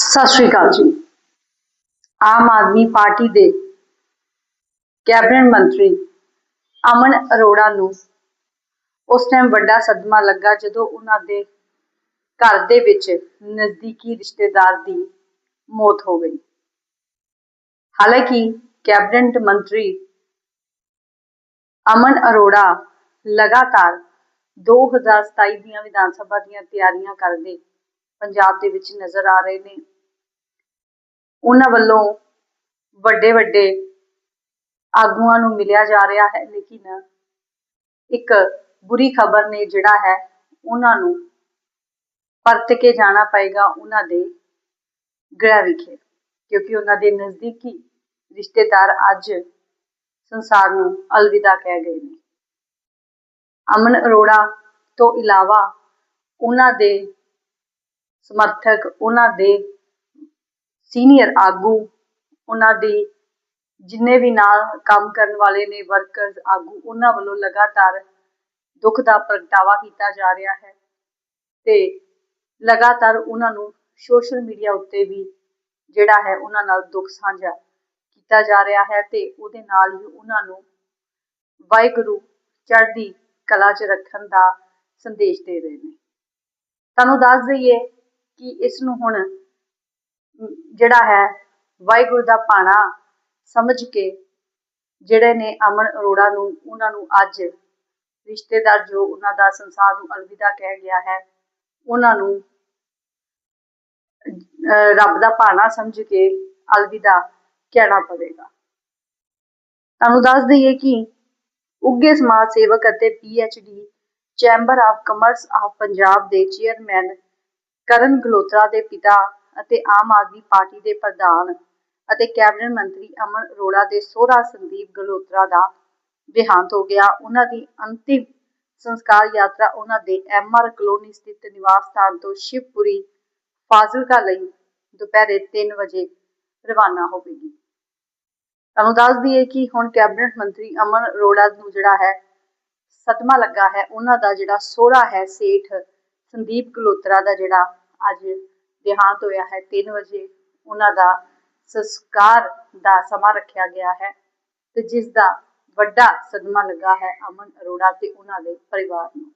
ਸਤਿ ਸ਼੍ਰੀ ਅਕਾਲ ਜੀ। ਆਮ ਆਦਮੀ ਪਾਰਟੀ ਦੇ ਕੈਬਨਿਟ ਮੰਤਰੀ ਅਮਨ ਅਰੋੜਾ ਨੂੰ ਉਸ ਟਾਈਮ ਵੱਡਾ ਸਦਮਾ ਲੱਗਾ ਜਦੋਂ ਉਹਨਾਂ ਦੇ ਘਰ ਦੇ ਵਿੱਚ ਨਜ਼ਦੀਕੀ ਰਿਸ਼ਤੇਦਾਰ ਦੀ ਮੌਤ ਹੋ ਗਈ। ਹਾਲਾਂਕਿ ਕੈਬਨਿਟ ਮੰਤਰੀ ਅਮਨ ਅਰੋੜਾ ਲਗਾਤਾਰ 2027 ਦੀਆਂ ਵਿਧਾਨ ਸਭਾ ਦੀਆਂ ਤਿਆਰੀਆਂ ਕਰਦੇ ਪੰਜਾਬ ਦੇ ਵਿੱਚ ਨਜ਼ਰ ਆ ਰਹੇ ਨੇ। ਉਹਨਾਂ ਵੱਲੋਂ ਵੱਡੇ ਵੱਡੇ ਆਗੂਆਂ ਨੂੰ ਮਿਲਿਆ ਜਾ ਰਿਹਾ ਹੈ, ਲੇਕਿਨ ਇੱਕ ਬੁਰੀ ਖਬਰ ਨੇ ਜਿਹੜਾ ਹੈ, ਉਹਨਾਂ ਨੂੰ ਪਰਤ ਕੇ ਜਾਣਾ ਪਏਗਾ ਉਹਨਾਂ ਦੇ ਗ੍ਰਹਿ ਵਿਖੇ, ਕਿਉਂਕਿ ਉਹਨਾਂ ਦੇ ਨਜ਼ਦੀਕੀ ਰਿਸ਼ਤੇਦਾਰ ਅੱਜ ਸੰਸਾਰ ਨੂੰ ਅਲਵਿਦਾ ਕਹਿ ਗਏ ਨੇ। ਅਮਨ ਅਰੋੜਾ ਤੋਂ ਇਲਾਵਾ ਉਹਨਾਂ ਦੇ ਸਮਰਥਕ, ਉਹਨਾਂ ਦੇ ਸੀਨੀਅਰ ਆਗੂ, ਉਹਨਾਂ ਦੀ ਜਿੰਨੇ ਵੀ ਨਾਲ ਕੰਮ ਕਰਨ ਵਾਲੇ ਨੇ ਵਰਕਰਸ ਆਗੂ, ਉਹਨਾਂ ਵੱਲੋਂ ਲਗਾਤਾਰ ਦੁੱਖ ਦਾ ਪ੍ਰਗਟਾਵਾ ਕੀਤਾ ਜਾ ਰਿਹਾ ਹੈ ਤੇ ਲਗਾਤਾਰ ਉਹਨਾਂ ਨੂੰ ਸੋਸ਼ਲ ਮੀਡੀਆ ਉੱਤੇ ਵੀ ਜਿਹੜਾ ਹੈ ਉਹਨਾਂ ਨਾਲ ਦੁੱਖ ਸਾਂਝਾ ਕੀਤਾ ਜਾ ਰਿਹਾ ਹੈ ਤੇ ਉਹਦੇ ਨਾਲ ਹੀ ਉਹਨਾਂ ਨੂੰ ਵਾਹਿਗੁਰੂ ਚੜ੍ਹਦੀ ਕਲਾ 'ਚ ਰੱਖਣ ਦਾ ਸੰਦੇਸ਼ ਦੇ ਰਹੇ ਨੇ। ਤੁਹਾਨੂੰ ਦੱਸ ਦਈਏ ਕਿ ਇਸ ਨੂੰ ਹੁਣ ਜਿਹੜਾ ਹੈ ਵਾਹਿਗੁਰੂ ਦਾ ਭਾਣਾ ਸਮਝ ਕੇ ਜਿਹੜੇ ਨੇ ਅਮਨ ਅਰੋੜਾ ਨੂੰ, ਉਹਨਾਂ ਨੂੰ ਅੱਜ ਰਿਸ਼ਤੇਦਾਰ ਜੋ ਉਹਨਾਂ ਦਾ ਸੰਸਾਰ ਨੂੰ ਅਲਵਿਦਾ ਕਹਿ ਗਿਆ ਹੈ, ਉਹਨਾਂ ਨੂੰ ਰੱਬ ਦਾ ਭਾਣਾ ਸਮਝ ਕੇ ਅਲਵਿਦਾ ਕਹਿਣਾ ਪਵੇਗਾ। ਤੁਹਾਨੂੰ ਦੱਸ ਦਈਏ ਕਿ ਉੱਘੇ ਸਮਾਜ ਸੇਵਕ ਅਤੇ the chamber of commerce of Punjab ਦੇ ਚੇਅਰਮੈਨ ਕਰਨ ਗਲੋਤਰਾ ਦੇ ਪਿਤਾ ਅਤੇ ਆਮ ਆਦਮੀ ਪਾਰਟੀ ਦੇ ਪ੍ਰਧਾਨ ਅਤੇ ਕੈਬਨਿਟ ਮੰਤਰੀ ਅਮਨ ਅਰੋੜਾ ਦੇ ਸੋਹਰਾ ਸੰਦੀਪ ਗਲੋਤਰਾ ਦਾ ਦੇਹਾਂਤ ਹੋ ਗਿਆ। ਉਹਨਾਂ ਦੀ ਅੰਤਿਮ ਸੰਸਕਾਰ ਯਾਤਰਾ ਉਹਨਾਂ ਦੇ ਐਮਆਰ ਕਲੋਨੀ ਸਥਿਤ ਨਿਵਾਸ ਸਥਾਨ ਤੋਂ ਸ਼ਿਵਪੁਰੀ, ਫਾਜ਼ਿਲਕਾ ਲਈ ਦੁਪਹਿਰੇ 3 ਵਜੇ ਰਵਾਨਾ ਹੋਵੇਗੀ। ਤੁਹਾਨੂੰ ਦੱਸ ਦਈਏ ਕਿ ਹੁਣ ਕੈਬਨਿਟ ਮੰਤਰੀ ਅਮਨ ਅਰੋੜਾ ਨੂੰ ਜਿਹੜਾ ਹੈ ਸਦਮਾ ਲੱਗਾ ਹੈ। ਉਹਨਾਂ ਦਾ ਜਿਹੜਾ ਸੋਹਰਾ ਹੈ, ਸੇਠ ਸੰਦੀਪ ਗਲੋਤਰਾ ਦਾ ਜਿਹੜਾ ਅੱਜ ਦੇਹਾਂਤ ਹੋਇਆ ਹੈ। 3 ਵਜੇ ਉਹਨਾਂ ਦਾ ਸੰਸਕਾਰ ਦਾ ਸਮਾਂ ਰੱਖਿਆ ਗਿਆ ਹੈ ਤੇ ਜਿਸ ਦਾ ਵੱਡਾ ਸਦਮਾ ਲੱਗਾ ਹੈ ਅਮਨ ਅਰੋੜਾ ਤੇ ਉਹਨਾਂ ਦੇ ਪਰਿਵਾਰ ਨੂੰ।